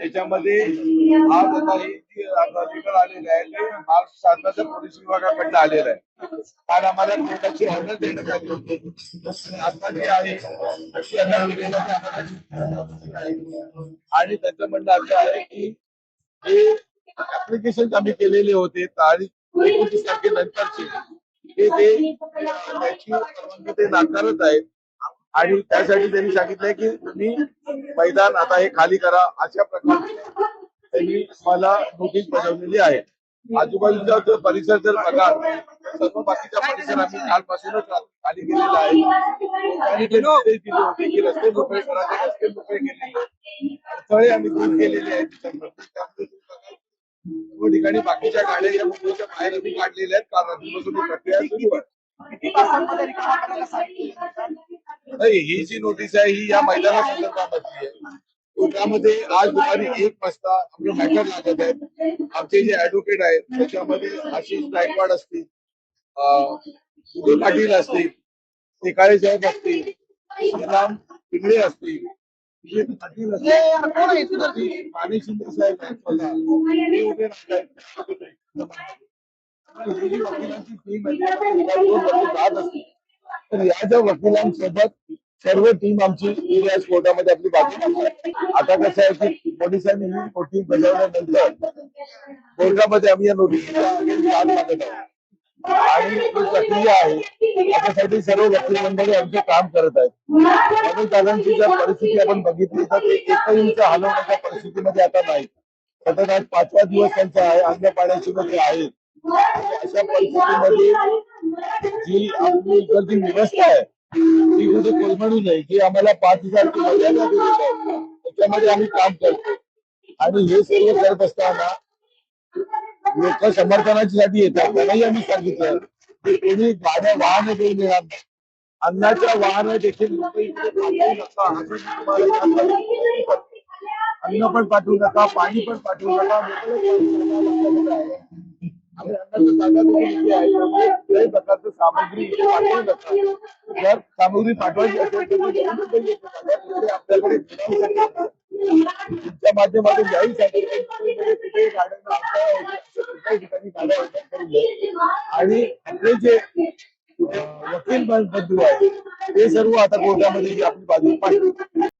त्याच्यामध्ये आज आता ही जी अधिकार आलेले आहे ते महाराष्ट्र शासनाच्या पोलीस विभागाकडनं आलेलं आहे काल आम्हाला कोर्टाची ऑर्डर देण्यात आली होती आता जी आहे आहे. आणि त्याचं म्हणणं असं आहे की हे ऍप्लिकेशन आम्ही केलेले होते तारीख एकोणतीस तारखेनंतरचे ते त्याची परवानगी ते नाकारत आहेत आणि त्यासाठी त्यांनी सांगितलंय की तुम्ही मैदान आता हे खाली करा अशा प्रकारे त्यांनी मला नोटीस बजावलेली आहे. आजूबाजूचा जो परिसर जर बघाल सर्व बाकीचा परिसर आम्ही कालपासूनच खाली केलेला आहे. की रस्ते मोकळे करायचे रस्ते मोकळे केलेले अडथळे आम्ही दूर केलेले आहेत ठिकाणी बाकीच्या गाड्या या मुंबईच्या बाहेर आम्ही काढलेल्या आहेत कारण प्रक्रिया सुरू आहे. नाही ही जी नोटीस आहे ही या मैदाना संदर्भामधली आहे. कोर्टामध्ये आज दुपारी एक वाजता आपले मॅटर लागत आहेत. आमचे जे ऍडव्होकेट आहेत त्याच्यामध्ये आशिष गायकवाड असतील उदय पाटील असतील निकाळे साहेब असतील श्रीराम पिंगळे असतील पाटील असतील. माने शिंदे साहेब आहेत. टीम आहे. तर या ज्या वकिलांसोबत सर्व टीम आमची कोर्टामध्ये आपली बाजू आता कसं आहे की पोलिसांनी ही नोटीस बजावल्यानंतर कोर्टामध्ये आम्ही या नोटीसचा मागत आहोत. आणि प्रक्रिया आहे त्याच्यासाठी सर्व वकील मंडळी आमचे काम करत आहेत. म्हणून दादांची जर परिस्थिती आपण बघितली तर ते एकही इंच हलवण्याच्या परिस्थितीमध्ये आता नाही सतत आज पाचवा दिवस त्यांचा आहे अन्न पाण्याची ते आहे. अशा परिस्थितीमध्ये जी आपली इकडची व्यवस्था आहे ती कुठे कोलमडू नये की आम्हाला पाच हजार मर्यादा आहे त्याच्यामध्ये आम्ही काम करतो. आणि हे सर्व करत असताना लोक समर्थनासाठी येतात. त्यांनाही आम्ही सांगितलं की कोणी गाड्या वाहन देऊन देणार नाही. अन्नाच्या वाहन देखील अन्न पण पाठवू नका पाणी पण पाठवू नका. आणि जागा आहे कुठल्याही प्रकारचं सामग्री पाठवू नका जर सामग्री पाठवायची असेल तर आपल्याकडे तुमच्या माध्यमातून याही कुठेही कुठल्याही ठिकाणी गाड्या आणि आपले जे वकील बंधू आहेत ते सर्व आता कोर्टामध्ये आपली बाजू पाहिजे